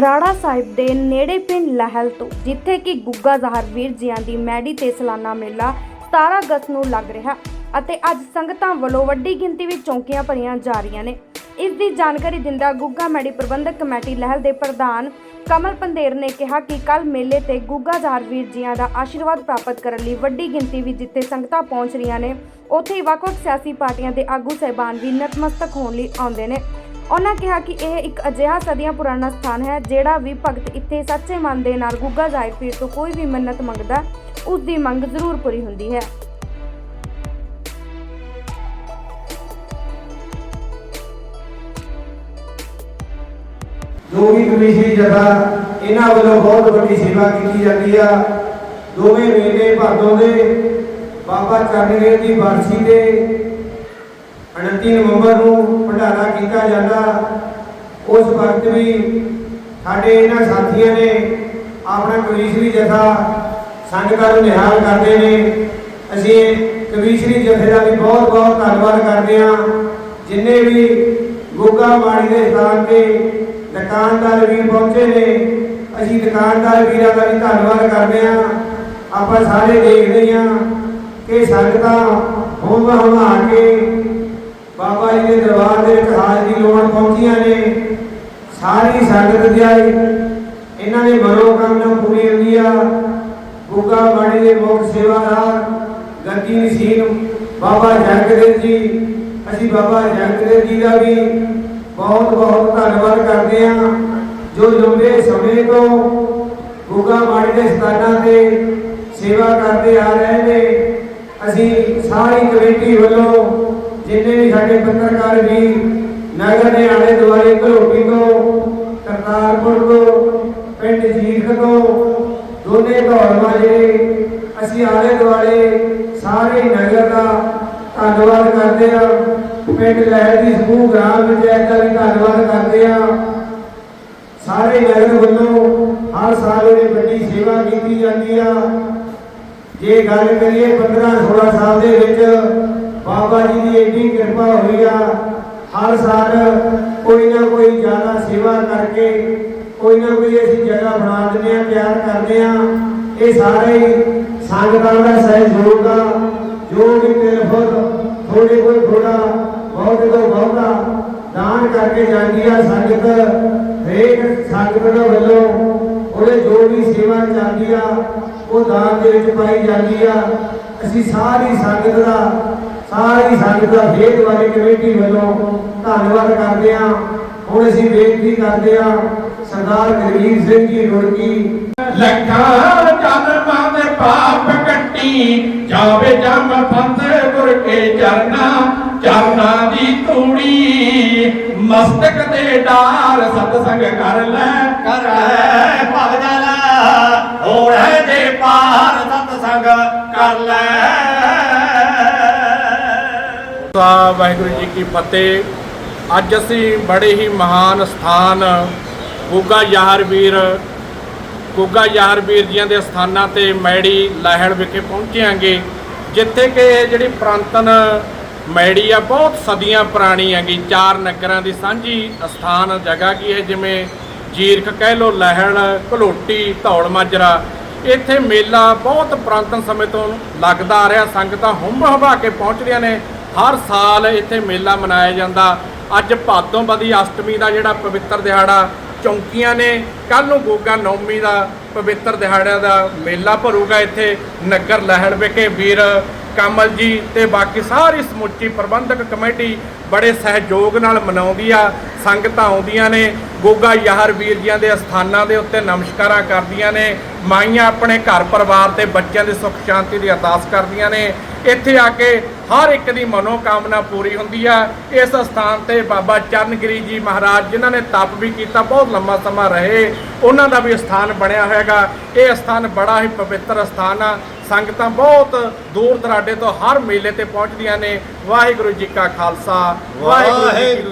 ਰਾੜਾ ਸਾਹਿਬ ਦੇ ਨੇੜੇ ਪਿੰਡ ਲਹਿਲ ਤੋਂ, ਜਿੱਥੇ ਕਿ ਗੁੱਗਾ ਜ਼ਾਹਰ ਵੀਰ ਜੀਆਂ ਦੀ ਮੈਡੀ ਤੇ ਸਾਲਾਨਾ ਮੇਲਾ 17 ਅਗਸਤ ਨੂੰ ਲੱਗ ਰਿਹਾ ਅਤੇ ਅੱਜ ਸੰਗਤਾਂ ਵੱਲੋਂ ਵੱਡੀ ਗਿਣਤੀ ਵਿੱਚ ਚੌਂਕੀਆਂ ਭਰੀਆਂ ਜਾ ਰਹੀਆਂ ਨੇ। ਇਸ ਦੀ ਜਾਣਕਾਰੀ ਦਿੰਦਾ ਗੁੱਗਾ ਮੈਡੀ ਪ੍ਰਬੰਧਕ ਕਮੇਟੀ ਲਹਿਲ ਦੇ ਪ੍ਰਧਾਨ ਕਮਲ ਪੰਦੇਰ ਨੇ ਕਿਹਾ ਕਿ ਕੱਲ ਮੇਲੇ ਤੇ ਗੁੱਗਾ ਜ਼ਾਹਰ ਵੀਰ ਜੀਆਂ ਦਾ ਆਸ਼ੀਰਵਾਦ ਪ੍ਰਾਪਤ ਕਰਨ ਲਈ ਵੱਡੀ ਗਿਣਤੀ ਵਿੱਚ ਜਿੱਥੇ ਸੰਗਤਾਂ ਪਹੁੰਚ ਰਹੀਆਂ ਨੇ, ਉੱਥੇ ਹੀ ਵੱਖ-ਵੱਖ ਸਿਆਸੀ ਪਾਰਟੀਆਂ ਦੇ ਆਗੂ ਸਹਿਬਾਨ ਵੀ ਨਤਮਸਤਕ ਹੋਣ ਲਈ ਆਉਂਦੇ ਨੇ। ਉਹਨਾਂ ਕਿਹਾ ਕਿ ਇਹ ਇੱਕ ਅਜਿਹਾ ਸਦੀਆਂ ਪੁਰਾਣਾ ਸਥਾਨ ਹੈ ਜਿਹੜਾ ਵੀ ਭਗਤ ਇੱਥੇ ਸੱਚੇ ਮਨ ਦੇ ਨਾਲ ਗੁੱਗਾ ਜ਼ਾਹਿਰ ਪੀਰ ਤੋਂ ਕੋਈ ਵੀ ਮੰਨਤ ਮੰਗਦਾ, ਉਸ ਦੀ ਮੰਗ ਜ਼ਰੂਰ ਪੂਰੀ ਹੁੰਦੀ ਹੈ। ਜੋ ਵੀ ਜਥਾ ਇਹਨਾਂ ਵੱਲੋਂ ਬਹੁਤ ਵੱਡੀ ਸੇਵਾ ਕੀਤੀ ਜਾਂਦੀ ਆ। ਦੋਵੇਂ ਮੇਲੇ ਭਾਦੋਂ ਦੇ, ਬਾਬਾ ਚਰਨਗੇ ਦੀ ਬਰਸੀ ਦੇ 29 ਨਵੰਬਰ ਨੂੰ ਭੰਡਾਰਾ ਕੀਤਾ ਜਾਂਦਾ। ਉਸ ਵਕਤ ਵੀ ਸਾਡੇ ਇਹਨਾਂ ਸਾਥੀਆਂ ਨੇ ਆਪਣਾ ਕਵੀਸ਼ਰੀ ਜਥਾ ਸੰਗਤਾਂ ਨੂੰ ਨਿਹਾਲ ਕਰਦੇ ਨੇ। ਅਸੀਂ ਕਵੀਸ਼ਰੀ ਜਥੇ ਦਾ ਵੀ ਬਹੁਤ ਬਹੁਤ ਧੰਨਵਾਦ ਕਰਦੇ ਹਾਂ। ਜਿੰਨੇ ਵੀ ਗੋਗਾ ਮਾੜੀ ਦੇ ਸਥਾਨ ਤੇ ਦੁਕਾਨਦਾਰ ਵੀ ਪਹੁੰਚੇ ਨੇ, ਅਸੀਂ ਦੁਕਾਨਦਾਰ ਵੀਰਾਂ ਦਾ ਵੀ ਧੰਨਵਾਦ ਕਰਦੇ ਹਾਂ। ਆਪਾਂ ਸਾਰੇ ਦੇਖਦੇ ਹਾਂ ਕਿ ਸੰਗਤਾਂ ਹੋਮ ਹਮਾ ਕੇ ਦੇ ਦਰਬਾਰ ਦੇ ਵਿੱਚ ਹਾਜ਼ਰੀ ਲਾਉਣ ਪਹੁੰਚੀਆਂ ਨੇ। ਸਾਰੀ ਸੰਗਤ ਦੀ ਆਈ ਇਹਨਾਂ ਦੀ ਮਨੋਕਾਮਨਾ ਪੂਰੀ ਹੁੰਦੀ ਆ। ਗੁੱਗਾ ਬਾਣੀ ਦੇ ਮੁੱਖ ਸੇਵਾਦਾਰ ਗੱਦੀ ਨਸੀਨ ਬਾਬਾ ਜਗਦੇਵ ਜੀ। ਅਸੀਂ ਬਾਬਾ ਜਗਦੇਵ ਜੀ ਦਾ ਵੀ ਬਹੁਤ ਬਹੁਤ ਧੰਨਵਾਦ ਕਰਦੇ ਹਾਂ। ਜੋ ਲੰਬੇ ਸਮੇਂ ਤੋਂ ਗੁੱਗਾ ਬਾਣੀ ਦੇ ਸਥਾਨਾਂ ਤੇ ਸੇਵਾ ਕਰਦੇ ਆ ਰਹੇ ਨੇ। ਅਸੀਂ ਸਾਰੀ ਕਮੇਟੀ ਵੱਲੋਂ ਜਿੰਨੇ ਵੀ ਸਾਡੇ ਪੱਤਰਕਾਰ ਵੀ ਨਗਰ ਦੇ ਆਲੇ ਦੁਆਲੇ ਘਲੋਟੀ ਤੋਂ, ਕਰਤਾਰਪੁਰ ਤੋਂ, ਪਿੰਡ ਜੀਖ ਤੋਂ, ਦੋਨੇ ਧੌਲਮਾ ਜਿਹੜੇ ਅਸੀਂ ਆਲੇ ਦੁਆਲੇ ਸਾਰੇ ਨਗਰ ਦਾ ਧੰਨਵਾਦ ਕਰਦੇ ਹਾਂ। ਪਿੰਡ ਲਹਿਰ ਦੀ ਸਮੂਹ ਗ੍ਰਾਮ ਪੰਚਾਇਤ ਦਾ ਵੀ ਧੰਨਵਾਦ ਕਰਦੇ ਹਾਂ। ਸਾਰੇ ਨਗਰ ਵੱਲੋਂ ਹਰ ਸਾਲ ਇਹ ਵੱਡੀ ਸੇਵਾ ਕੀਤੀ ਜਾਂਦੀ ਆ। ਜੇ ਗੱਲ ਕਰੀਏ 15 16 ਸਾਲ ਦੇ ਵਿੱਚ ਬਾਬਾ ਜੀ ਦੀ ਏਡੀ ਕਿਰਪਾ ਹੋਈ ਆ। ਹਰ ਸਾਲ ਕੋਈ ਨਾ ਕੋਈ ਜ਼ਿਆਦਾ ਸੇਵਾ ਕਰਕੇ, ਕੋਈ ਨਾ ਕੋਈ ਅਸੀਂ ਜਗ੍ਹਾ ਬਣਾ ਦਿੰਦੇ ਆ, ਤਿਆਰ ਕਰਦੇ ਆ। ਇਹ ਸਾਰੇ ਸੰਗਤਾਂ ਦਾ ਸਹਿਯੋਗ ਆ। ਜੋ ਵੀ ਤਿਲਫਤ ਥੋੜੇ ਕੋਈ ਥੋੜਾ ਬਹੁਤ ਤੋਂ ਬਹੁਤਾ ਦਾਨ ਕਰਕੇ ਜਾਂਦੀ ਆ ਸੰਗਤ। ਹਰੇਕ ਸੰਗਤ ਦੇ ਵੱਲੋਂ ਉਹਦੇ ਜੋ ਵੀ ਸੇਵਾ ਚੱਲਦੀ ਆ, ਉਹ ਦਾਨ ਦੇ ਵਿੱਚ ਪਾਈ ਜਾਂਦੀ ਆ। ਅਸੀਂ ਸਾਰੀ ਸੰਗਤ ਦਾ ਸਾਰੀ ਸੰਗਤ ਦਾ ਫੇਰ ਵਾਲੀ ਕਮੇਟੀ ਵੱਲੋਂ ਧੰਨਵਾਦ ਕਰਦੇ ਆ ਹੁਣ ਅਸੀਂ ਬੇਨਤੀ ਕਰਦੇ ਆ ਸਰਦਾਰ ਗਰਵੀਰ ਸਿੰਘ ਜੀ ਰੁੜਕੀ ਲੱਖਾਂ ਜਨਮਾਂ ਦੇ ਪਾਪ ਕੱਟੀ ਜਾਵੇ ਜਮ ਫਤਿਹ ਗੁਰ ਕੇ ਚਰਨਾ ਚਰਨਾਂ ਦੀ ਧੂੜੀ ਮਸਤਕ ਤੇ ਡਾਰ ਸਤਸੰਗ ਕਰ ਲੈ ਕਰ ਲੈ ਭਗਜਨ ਹੋੜੇ ਦੇ ਪਾਰ ਸਤਸੰਗ ਕਰ ਲੈ। ਸਾ ਵਾਹਿਗੁਰੂ ਜੀ ਕੀ ਫਤਿਹ। ਅੱਜ ਅਸੀਂ ਬੜੇ ਹੀ ਮਹਾਨ ਸਥਾਨ, ਗੁੱਗਾ ਯਾਰ ਵੀਰ, ਗੁੱਗਾ ਯਾਰ ਜੀਆਂ ਦੇ ਸਥਾਨਾਂ ਤੇ ਮੈੜੀ ਲਹਿਣ ਵਿਖੇ ਪਹੁੰਚਿਆਂਗੇ ਜਿੱਥੇ ਕਿ ਜਿਹੜੀ ਪ੍ਰਾਂਤਨ ਮੈੜੀ ਆ, ਬਹੁਤ ਸਦੀਆਂ ਪੁਰਾਣੀ ਹੈਗੀ, ਚਾਰ ਨਗਰਾਂ ਦੀ ਸਾਂਝੀ ਸਥਾਨ ਜਗ੍ਹਾ ਕੀ ਹੈ, ਜਿਵੇਂ ਜੀਰਖ ਕਹਿ ਲੋ ਲਹਿਣ ਘਲੋਟੀ ਧੌਲ ਮਾਜਰਾ। ਇੱਥੇ ਮੇਲਾ ਬਹੁਤ ਪੁਰਾਤਨ ਸਮੇਂ ਤੋਂ ਲੱਗਦਾ ਆ ਰਿਹਾ, ਸੰਗਤਾਂ ਹੁੰਮ ਹਵਾ ਕੇ ਪਹੁੰਚ ਰਹੀਆਂ ਨੇ। ਹਰ ਸਾਲ ਇੱਥੇ ਮੇਲਾ ਮਨਾਇਆ ਜਾਂਦਾ। ਅੱਜ ਭਾਦੋਂ ਬਦੀ ਅਸ਼ਟਮੀ ਦਾ ਜਿਹੜਾ ਪਵਿੱਤਰ ਦਿਹਾੜਾ ਚੌਂਕੀਆਂ ਨੇ ਕੱਲ ਨੂੰ ਗੋਗਾ ਨੌਮੀ ਦਾ ਪਵਿੱਤਰ ਦਿਹਾੜਿਆਂ ਦਾ ਮੇਲਾ ਭਰੂਗਾ ਇੱਥੇ ਨਗਰ ਲਹਿਣ ਵਿਖੇ। ਵੀਰ ਕਮਲ ਜੀ ਤੇ ਬਾਕੀ ਸਾਰੀ ਸਮੁੱਚੀ ਪ੍ਰਬੰਧਕ ਕਮੇਟੀ ਬੜੇ ਸਹਿਯੋਗ ਨਾਲ ਮਨਾਉਂਦੀ ਆ। ਸੰਗਤਾਂ ਆਉਂਦੀਆਂ ਨੇ, ਗੋਗਾ ਯਾਰ ਵੀਰ ਜੀਆਂ ਦੇ ਅਸਥਾਨਾਂ ਦੇ ਉੱਤੇ ਨਮਸਕਾਰਾਂ ਕਰਦੀਆਂ ਨੇ। ਮਾਈਆਂ ਆਪਣੇ ਘਰ ਪਰਿਵਾਰ ਤੇ ਬੱਚਿਆਂ ਦੀ ਸੁੱਖ ਸ਼ਾਂਤੀ ਦੀ ਅਰਦਾਸ ਕਰਦੀਆਂ ਨੇ। ਇੱਥੇ ਆ ਕੇ ਹਰ ਇੱਕ ਦੀ ਮਨੋਕਾਮਨਾ ਪੂਰੀ ਹੁੰਦੀ ਆ। ਇਸ ਸਥਾਨ ਤੇ ਬਾਬਾ ਚਰਨਗਿਰੀ ਜੀ ਮਹਾਰਾਜ ਜਿਨ੍ਹਾਂ ਨੇ ਤਪ ਵੀ ਕੀਤਾ ਬਹੁਤ ਲੰਮਾ ਸਮਾਂ ਰਹੇ। ਉਹਨਾਂ ਦਾ ਵੀ ਸਥਾਨ ਬਣਿਆ ਹੋਇਆਗਾ। ਇਹ ਸਥਾਨ ਬੜਾ ਹੀ ਪਵਿੱਤਰ ਸਥਾਨ ਆ। ਸੰਗਤਾਂ ਬਹੁਤ ਦੂਰ ਦਰਾਡੇ ਤੋਂ ਹਰ ਮੇਲੇ ਤੇ ਪਹੁੰਚਦੀਆਂ ਨੇ। ਵਾਹਿਗੁਰੂ ਜੀ ਕਾ ਖਾਲਸਾ ਵਾਹਿਗੁਰੂ